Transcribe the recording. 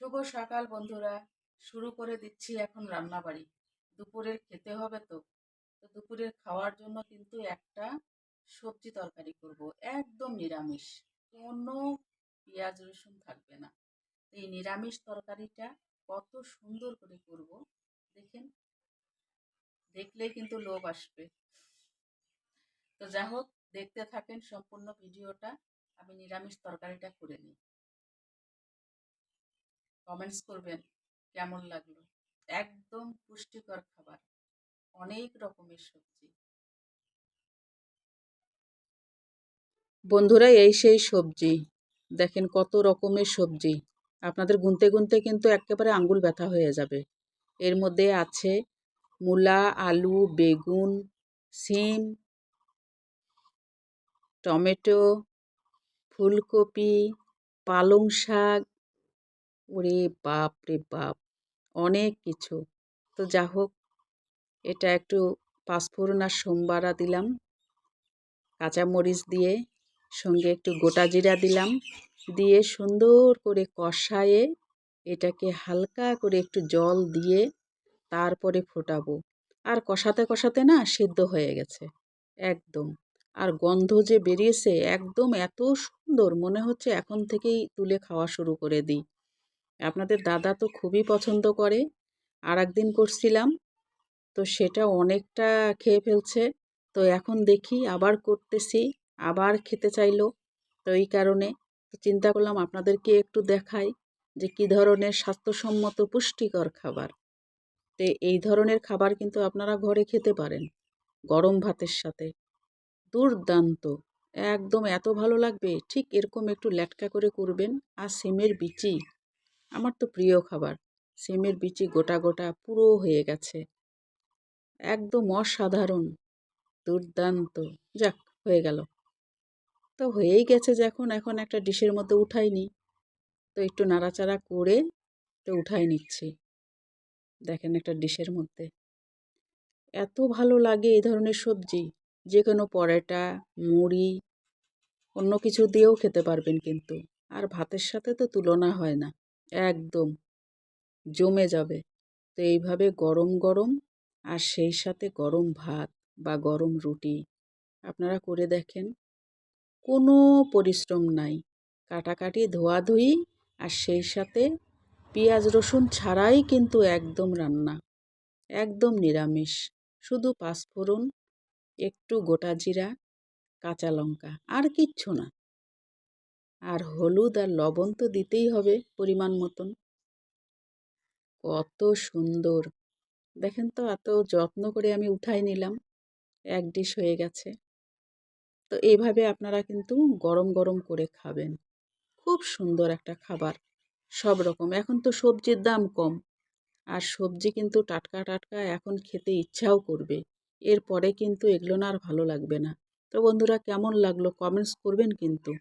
শুভ সকাল বন্ধুরা। শুরু করে দিচ্ছি এখন রান্নাবাড়ি। দুপুরের খেতে হবে তো। তো দুপুরের খাওয়ার জন্য কিন্তু একটা সবজি তরকারি করব, একদম নিরামিষ। কোনো পেঁয়াজ রসুন থাকবে না। এই নিরামিষ তরকারিটা কত সুন্দর করে করব, দেখেন। দেখলেই কিন্তু লোভ আসবে। তো যা হোক, দেখতে থাকেন সম্পূর্ণ ভিডিওটা। আমি নিরামিষ তরকারিটা করে নিই। কমেন্টস করবেন, কেমন লাগল? একদম পুষ্টিকর খাবার, অনেক রকমের সবজি। বন্ধুরা, এই সেই সবজি, দেখেন কত রকমের সবজি। আপনাদের গুনতে গুনতে কিন্তু একেবারে আঙ্গুল ব্যথা হয়ে যাবে। এর মধ্যে আছে মূলা, আলু, বেগুন, সিম, টমেটো, ফুলকপি, পালং শাক ওরে বাপ রে বাপ, অনেক কিছু। তো যা হোক, এটা একটু পাঁচফোড়ন আর সোমবারা দিলাম, কাঁচামরিচ দিয়ে সঙ্গে একটু গোটা জিরা দিলাম, দিয়ে সুন্দর করে কষায়ে এটাকে হালকা করে একটু জল দিয়ে তারপরে ফোটাবো। আর কষাতে কষাতে না সিদ্ধ হয়ে গেছে, একদম। আর গন্ধ যে বেরিয়েছে, একদম এত সুন্দর, মনে হচ্ছে এখন থেকেই তুলে খাওয়া শুরু করে দিই। আপনাদের দাদা তো খুবই পছন্দ করে। আর একদিন করছিলাম, তো সেটা অনেকটা খেয়ে ফেলছে। তো এখন দেখি আবার করতেছি, আবার খেতে চাইলো, তো এই কারণে। চিন্তা করলাম আপনাদেরকে একটু দেখাই যে কী ধরনের স্বাস্থ্যসম্মত পুষ্টিকর খাবার। তো এই ধরনের খাবার কিন্তু আপনারা ঘরে খেতে পারেন, গরম ভাতের সাথে। দুর্দান্ত, একদম এত ভালো লাগবে, ঠিক এরকম একটু ল্যাটকা করে করবেন, আর সিমের বিচি। আমার তো প্রিয় খাবার। সিমের বিচি গোটা গোটা পুরো হয়ে গেছে। একদম অসাধারণ, দুর্দান্ত। যাক, হয়ে গেল। তো হয়েই গেছে যখন এখন একটা ডিশের মধ্যে উঠাই তো একটু নাড়াচাড়া করে তো উঠাই নিচ্ছি। দেখেন একটা ডিশের মধ্যে। এত ভালো লাগে এই ধরনের সবজি। যে কোনো পরোটা, মুড়ি, অন্য কিছু দিয়েও খেতে পারবেন কিন্তু। আর ভাতের সাথে তো তুলনা হয় না। একদম। জমে যাবে। তো এইভাবে গরম গরম আর সেই সাথে গরম ভাত বা গরম রুটি আপনারা করে দেখেন, কোনো পরিশ্রম নাই। কাটাকাটি, ধোয়াধুয়ি আর সেই সাথে পেঁয়াজ, রসুন ছাড়াই কিন্তু একদম রান্না। একদম নিরামিষ। শুধু পাঁচফোড়ন, একটু গোটা জিরা, কাঁচা লঙ্কা আর কিচ্ছু না। আর হলুদ আর লবণ তো দিতেই হবে পরিমাণ মতন। কত সুন্দর। দেখেন তো এত যত্ন করে আমি উঠাই নিলাম। এক ডিশ হয়ে গেছে। তো এইভাবে আপনারা কিন্তু গরম গরম করে খাবেন। খুব সুন্দর একটা খাবার। সব রকম। এখন তো সবজির দাম কম। আর সবজি কিন্তু টাটকা টাটকা এখন খেতে ইচ্ছাও করবে। এরপরে কিন্তু এগুলো না আর ভালো লাগবে না। তো বন্ধুরা কেমন লাগল কমেন্টস করবেন কিন্তু।